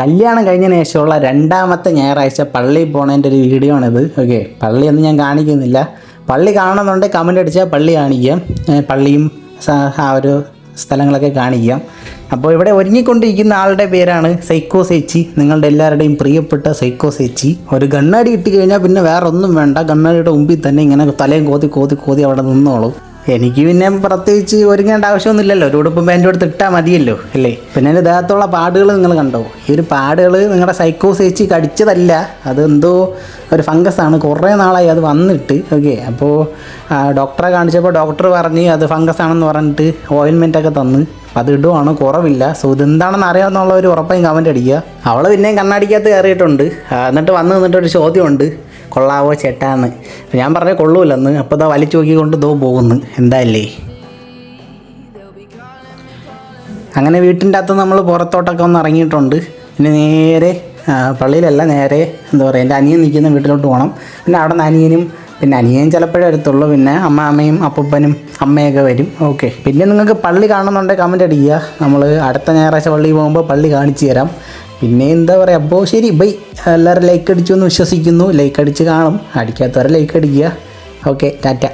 കല്യാണം കഴിഞ്ഞ ശേഷമുള്ള രണ്ടാമത്തെ ഞായറാഴ്ച പള്ളി പോണതിന്റെ ഒരു വീഡിയോ ആണിത്. ഓക്കെ പള്ളിയൊന്നും ഞാൻ കാണിക്കുന്നില്ല. പള്ളി കാണണമെന്നുണ്ടെങ്കിൽ കമന്റ് അടിച്ചാൽ പള്ളി കാണിക്കാം. പള്ളിയും ആ ഒരു സ്ഥലങ്ങളൊക്കെ കാണിക്കാം. അപ്പോൾ ഇവിടെ ഒരുങ്ങിക്കൊണ്ടിരിക്കുന്ന ആളുടെ പേരാണ് സൈക്കോ സേച്ചി. നിങ്ങളുടെ എല്ലാവരുടെയും പ്രിയപ്പെട്ട സൈക്കോ സേച്ചി. ഒരു ഗണ്ണാടി കിട്ടിക്കഴിഞ്ഞാൽ കഴിഞ്ഞാൽ പിന്നെ വേറെ ഒന്നും വേണ്ട. ഗണ്ണാടിയുടെ മുമ്പിൽ തന്നെ ഇങ്ങനെ തലയും കോതി കോതി കോതി അവിടെ നിന്നോളും. എനിക്ക് പിന്നെ പ്രത്യേകിച്ച് ഒരുങ്ങേണ്ട ആവശ്യമൊന്നുമില്ലല്ലോ. ഒരു ഉടുപ്പ് പാന്റും എടുത്ത് ഇട്ടാൽ മതിയല്ലോ അല്ലേ? പിന്നെ എന്റെ ദേഹത്തുള്ള പാടുകൾ നിങ്ങൾ കണ്ടോ? ഈ ഒരു പാടുകൾ നിങ്ങളുടെ സൈക്കോ സേച്ചി കടിച്ചതല്ല അതെന്തോ ഒരു ഫംഗസാണ് കുറേ നാളായി അത് വന്നിട്ട് ഓക്കെ അപ്പോൾ ഡോക്ടറെ കാണിച്ചപ്പോൾ ഡോക്ടർ പറഞ്ഞ് അത് ഫംഗസ് ആണെന്ന് പറഞ്ഞിട്ട് ഒക്കെ തന്ന്. അത് ഇടുവാണ് കുറവില്ല. സോ ഇതെന്താണെന്ന് അറിയാമെന്നുള്ള ഒരു ഉറപ്പായും കമന്റ് അടിക്കുക. അവൾ പിന്നെയും കണ്ണാടിക്കകത്ത് കയറിയിട്ടുണ്ട്. എന്നിട്ട് വന്ന് നിന്നിട്ട് ഒരു ചോദ്യമുണ്ട്. കൊള്ളാവോ ചേട്ടാന്ന്. ഞാൻ പറഞ്ഞ കൊള്ളൂലെന്ന് അപ്പോൾ ഇതാ വലിച്ചു നോക്കിക്കൊണ്ട് ദോ പോകുന്നു. എന്താല്ലേ അങ്ങനെ വീട്ടിന്റെ അകത്ത് നമ്മൾ പുറത്തോട്ടൊക്കെ ഒന്ന് ഇറങ്ങിയിട്ടുണ്ട്. പിന്നെ നേരെ പള്ളിയിലല്ല നേരെ എന്താ പറയുക എന്റെ അനിയൻ നിൽക്കുന്ന വീട്ടിലോട്ട് പോകണം. പിന്നെ അവിടെ നിന്ന് അനിയനും പിന്നെ അനിയൻ ചിലപ്പോഴേ അടുത്തുള്ളൂ പിന്നെ അമ്മ അമ്മയും അപ്പൂപ്പനും അമ്മയൊക്കെ വരും. ഓക്കെ. പിന്നെ നിങ്ങൾക്ക് പള്ളി കാണുന്നുണ്ടെങ്കിൽ കമന്റ് അടിക്കുക. നമ്മൾ അടുത്ത ഞായറാഴ്ച പള്ളിയിൽ പോകുമ്പോൾ പള്ളി കാണിച്ചു തരാം. പിന്നെ എന്താ പറയുക അപ്പോൾ ശരി ബൈ. എല്ലാവരും ലൈക്ക് അടിച്ചു എന്ന് വിശ്വസിക്കുന്നു. ലൈക്ക് അടിച്ച് കാണും. അടിക്കാത്തവരെ ലൈക്ക് അടിക്കുക. Okay tata.